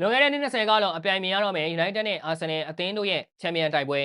လွန်ခဲ့တဲ့နှစ်20ကလောက်အပြိုင်မြင်ရတော့မယ် United နဲ့ Arsenal အသင်းတို့ရဲ့ချန်ပီယံတိုက်ပွဲ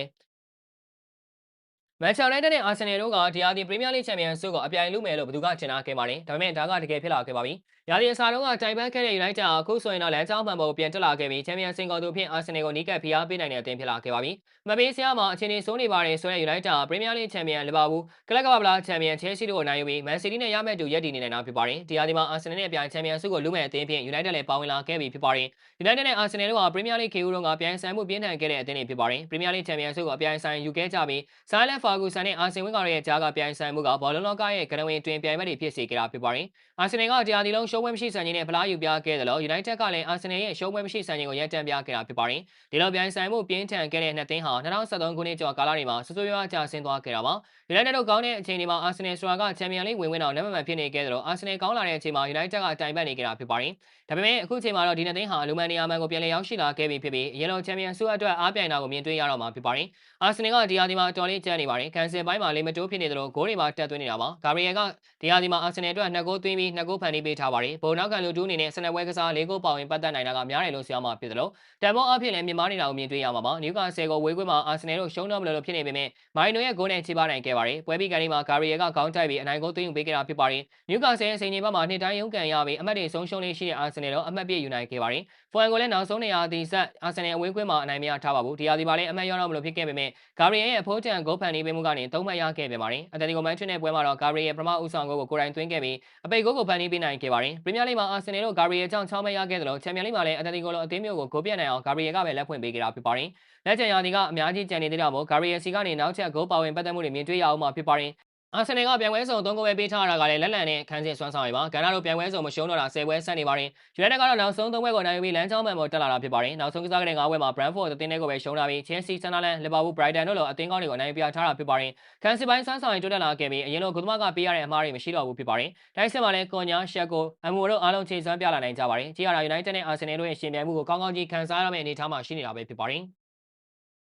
မန်ချက်ယူနိုက်တက်နဲ့အာဆင်နယ်တို့ကဒီယာဒီပရီးမီးယားလိချန်ပီယံဆုကိုအပြိုင်လုမယ်လို့ဘယ်သူကထင်ထားခဲ့ပါတယ်။ဒါပေမဲ့ဒါကတကယ်ဖြစ်လာခဲ့ပါပြီ။ယာဒီအစားတုန်းကတိုင်ပန်းခဲ့တဲ့ယူနိုက်တက်အခုဆိုရင်တော့လမ်းကြောင်းမှန်ပေါ်ပြန်တက်လာခဲ့ပြီးချန်ပီယံစင်ကော်သူအဖြစ်အာဆင်နယ်ကိုနီးကပ်ဖိအားပေးနိုင်တဲ့အသင်းဖြစ်လာခဲ့ပါပြီ။မပေးစရာမှာအခြေအနေဆိုးနေပါတယ်ဆိုတဲ့ယူနိုက်တက်ကပရီးမီးယားလိချန်ပီယံလီဗာပူးကလပ်ကပ္ပဗလာချန်ပီယံချဲစီတို့ကိုနိုင်ယူပြီးမန်စီးတီးနဲ့ရမယ့်တူရက်တည်နေနိုင်တာဖြစ်ပါတယ်။ဒီယာဒီမှာအာဆင်နယ်နဲ့အပြိုင်ချန်ပီယံဆုကိုလုမဲ့အသင်းဖြင့်ယူနိုက်တက်လည်းပါဝင်လာခဲ့ပြီဖြစ်ပါတယ်။ယူနိုက်တက်နဲ့အာဆင်နယ်တို့ကပရီးမီးယားလိခေဦးတို့ကပြိုင်ဆိုင်မှုပြင်းထန်ခဲ့တဲ့အသင်းတွေဖြစ်ပါတယ်။ပရီးမီးယားလိချန်ပီယံဆုကိုအပြိုင်ဆိုင်ယူခဲ့ကြပြီးဆိုင်လန်ဖာဂူဆန်နဲ့အာဆင်ဝင်းကရဲ့ကြားကပြိုင်ဆိုင်မှုကဘောလုံးလောကရဲ့ကနဝင်တွင်ပြိုင်ပွဲတွေဖြစ်စေခဲ့တာဖြစ်ပါတယ်။အာဆင်နယ်ကတရားဒီလုံးရှုံးပွဲမရှိဆန်ခြင်းနဲ့ဖလားယူပြခဲ့တယ်လို့ယူနိုက်တက်ကလည်းအာဆင်နယ်ရဲ့ရှုံးပွဲမရှိဆန်ခြင်းကိုရန်တမ်းပြခဲ့တာဖြစ်ပါတယ်။ဒီလိုပြိုင်ဆိုင်မှုပြင်းထန်ခဲ့တဲ့နှစ်သင်းဟာ2013ခုနှစ်ကျော်ကာလတွေမှာဆွဆွရွားကျဆင်းသွားခဲ့တာပါ။ယူနိုက်တက်တို့ကောင်းတဲ့အချိန်တွေမှာအာဆင်နယ်ဆိုတာကချန်ပီယံလိဝင်ဝင်အောင်လက်မှတ်ဖြစ်နေခဲ့တယ်လို့အာဆင်နယ်ကောင်းလာတဲ့အချိန်မှာယူနိုက်တက်ကတိုင်ပတ်နေခဲ့တာဖြစ်ပါတယ်။ဒါပေမဲ့အခုချိန်မှာတော့ဒီနှစ်သင်းဟာလူမန်နီယာမန်ကိုပြန်လည်ရောက်ရှိလာခဲ့ပြီဖြစ်ပြီးအရင်လိုချန်ပီယံဆုအတွက်အားပြိုင်တာကိုမြင်တွေ့ရတော့မှာဖြစ်ပါတယ်။အာဆင်နယ်ကဒီယာဒီမှာတော်လေးကျန်နေပါတယ်။ကန်ဆယ်ပိုင်းမှာလေမတိုးဖြစ်နေတယ်လို့ဂိုးတွေမှာတက်သွင်းနေတာပါ။ဂါဘရီယယ်ကဒီယာဒီမှာအာဆင်နယ်အတွက်နှစ်ဂိုးသွင်းပြီးနှစ်ဂိုးဖန်တီးပေးထားပါတယ်။ဘုံနောက်ကန်လူတူးအနေနဲ့ဆနက်ပွဲကစားလေးဂိုးပါဝင်ပတ်သက်နိုင်တာကများတယ်လို့ဆိုရမှာဖြစ်တယ်လို့တန်ဖိုးအဖြစ်လည်းမြင်မာနေတာကိုမြင်တွေ့ရမှာပါ။နျူကာဆယ်ကိုဝေးကွင်းမှာအာဆင်နယ်တို့ရှုံးတော့မလို့ဖြစ်နေပေမဲ့မိုင်နိုရဲ့ဂိုးနဲ့ချိပါနိုင်ခဲ့ပါတယ်။ပွဲပြီးကန်ဒီမှာဂါဘရီယယ်ကခေါင်းတိုက်ပြီးအနိုင်ဂိုးသွင်းယူပေးခဲ့တာဖြစ်ပါတယ်။နျူကာဆယ်ရဲ့စိန်ချိန်ဘက်မှာနှစ်တိုင်းရုံးကန်ရပြီးအမှတ်တွေဆုံးရှုံးလေးရှိတဲ့အာဆင်နယ်တို့အမှတ်ပြည့်ယူနိုင်ခဲ့ပါတယ်။ဖွန်ကိုလည်းနောက်ဆုံးနေရာဒီဆက်အာဆင်နယ်အဝေးကွင်းမှာအနိုင်မရထားပါဘူး။ဒီယာဒီမှာလည်းအမှတ်ရတော့မလို့ဖြစ်ခဲ့ပေမဲ့ဂါဘရီယယ်ရဲ့အဖိုးတန်ဂိုးဖန်တီးပေးမှုကနေသုံးမှတ်ရခဲ့ပြန်ပါတယ်။အတန်တီကိုမန်ချွန်းတဲ့ပွဲမှာတော့ဂါဘရီယယ်ပထမဦးဆောင်ဂိုးကိုကိုယ်တိုင်သွင်းခဲ့ပြီးအပိတ်ဂိုးကိုဖန်တီးပေးနိုင်ခဲ့ပါတယ်။ပရီးမီးယားလိမှာအာဆင်နယ်တို့ဂါဘရီယယ်ကြောင့်6မှတ်ရခဲ့တယ်လို့ချန်ပီယံလိမှာလည်းအတန်တီကိုလိုအသင်းမျိုးကိုဂိုးပြတ်နိုင်အောင်ဂါဘရီယယ်ကပဲလက်ဖွင့်ပေးခဲ့တာဖြစ်ပါတယ်။လက်ချန်ယာဒီကအများကြီးကြံနေသေးတာမို့ဂါဘရီယယ်စီကနေနောက်ချက်ဂိုးပါဝင်ပတ်သက်မှုတွေမြင်တွေ့ရအောင်မှာဖြစ်ပါတယ် အာဆင်နယ်ကပြန်ပွဲစုံ၃ဂိုးပဲပေးထားတာကလည်းလက်လန်နဲ့ခန်းစစ်စွမ်းဆောင်ရပါဂန်နာတို့ပြန်ပွဲစုံမရှုံးတော့တာ10ပွဲဆက်နေပါတယ်ယူနိုက်တက်ကတော့နောက်ဆုံး၃ပွဲကိုနိုင်ပြီးလမ်းကြောင်းမှန်ပေါ်တက်လာတာဖြစ်ပါတယ်နောက်ဆုံးကစားခဲ့တဲ့၅ပွဲမှာ Brentford အသင်းတွေကိုပဲရှုံးလာပြီး Chelsea, Sunderland, Liverpool, Brighton တို့လိုအသင်းကောင်းတွေကိုနိုင်ပြထားတာဖြစ်ပါတယ်ခန်းစစ်ပိုင်းစွမ်းဆောင်ရင်တိုးတက်လာခဲ့ပြီးအရင်လိုဂုဏ်သမားကပေးရတဲ့အမှားတွေမရှိတော့ဘူးဖြစ်ပါတယ်တိုင်းစစ်မှာလည်းကွန်ညာရှက်ကိုအမိုတို့အားလုံးချိန်စွမ်းပြလာနိုင်ကြပါတယ်ကြည့်ရတာ United နဲ့ Arsenal တို့ရဲ့ရှင်ပြိုင်မှုကိုကောင်းကောင်းကြီးခန်းစားရမယ့်အနေအထားမှာရှိနေတာပဲဖြစ်ပါတယ်